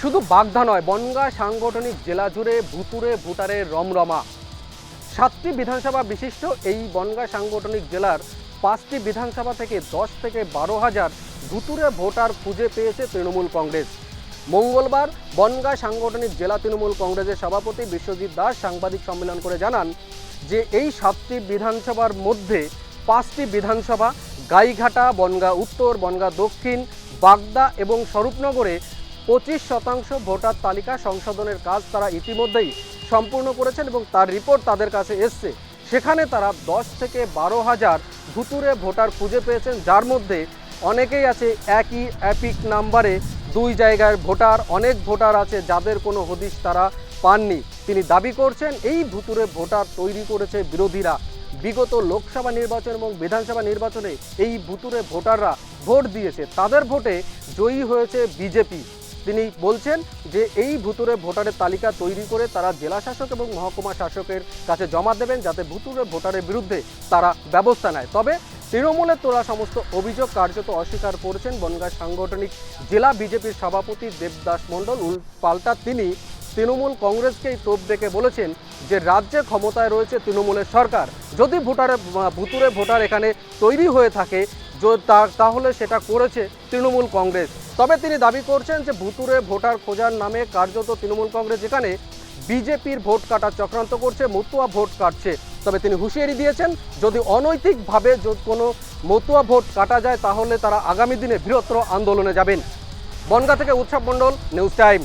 শুধু বাগদা নয়, বনগা সাংগঠনিক জেলা জুড়ে ভুতুরে ভোটারের রমরমা। সাতটি বিধানসভা বিশিষ্ট এই বনগা সাংগঠনিক জেলার পাঁচটি বিধানসভা থেকে দশ থেকে বারো হাজার ভুতুরে ভোটার খুঁজে পেয়েছে তৃণমূল কংগ্রেস। মঙ্গলবার বনগা সাংগঠনিক জেলা তৃণমূল কংগ্রেসের সভাপতি বিশ্বজিৎ দাস সাংবাদিক সম্মেলন করে জানান যে এই সাতটি বিধানসভার মধ্যে পাঁচটি বিধানসভা গাইঘাটা, বনগা উত্তর, বনগা দক্ষিণ, বাগদা এবং স্বরূপনগরে পঁচিশ শতাংশ ভোটার তালিকা সংশোধনের কাজ তারা ইতিমধ্যেই সম্পূর্ণ করেছেন এবং তার রিপোর্ট তাদের কাছে এসছে। সেখানে তারা দশ থেকে বারো হাজার ভুতুরে ভোটার খুঁজে পেয়েছেন, যার মধ্যে অনেকেই আছে একই অ্যাপিক নাম্বারে দুই জায়গার ভোটার, অনেক ভোটার আছে যাদের কোনো হদিশ তারা পাননি। তিনি দাবি করছেন, এই ভুতুরে ভোটার তৈরি করেছে বিরোধীরা। বিগত লোকসভা নির্বাচন এবং বিধানসভা নির্বাচনে এই ভুতুরে ভোটাররা ভোট দিয়েছে। তাদের ভোটে জয়ী হয়েছে বিজেপি। তিনি বলছেন যে এই ভুতুরে ভোটারের তালিকা তৈরি করে তারা জেলা শাসক এবং মহকুমা শাসকের কাছে জমা দেবেন যাতে ভুতুরে ভোটারের বিরুদ্ধে তারা ব্যবস্থা নেয়। তবে তৃণমূলের তোলা সমস্ত অভিযোগ কার্যত অস্বীকার করেছেন বনগাঁ সাংগঠনিক জেলা বিজেপির সভাপতি দেবদাস মণ্ডল। পাল্টা তিনি তৃণমূল কংগ্রেসকেই তোপ ডেকে বলেছেন যে রাজ্যে ক্ষমতায় রয়েছে তৃণমূলের সরকার। যদি ভোটারে ভুতুরে ভোটার এখানে তৈরি হয়ে থাকে তাহলে সেটা করেছে তৃণমূল কংগ্রেস। তবে তিনি দাবি করছেন যে ভুতুরে ভোটার খোঁজার নামে কার্যত তৃণমূল কংগ্রেস যেখানে বিজেপির ভোট কাটার চক্রান্ত করছে, মতুয়া ভোট কাটছে। তবে তিনি হুঁশিয়ারি দিয়েছেন, যদি অনৈতিকভাবে কোনো মতুয়া ভোট কাটা যায়, তাহলে তারা আগামী দিনে বৃহত্তর আন্দোলনে যাবেন। বনগা থেকে উৎসব মণ্ডল, নিউজ টাইম।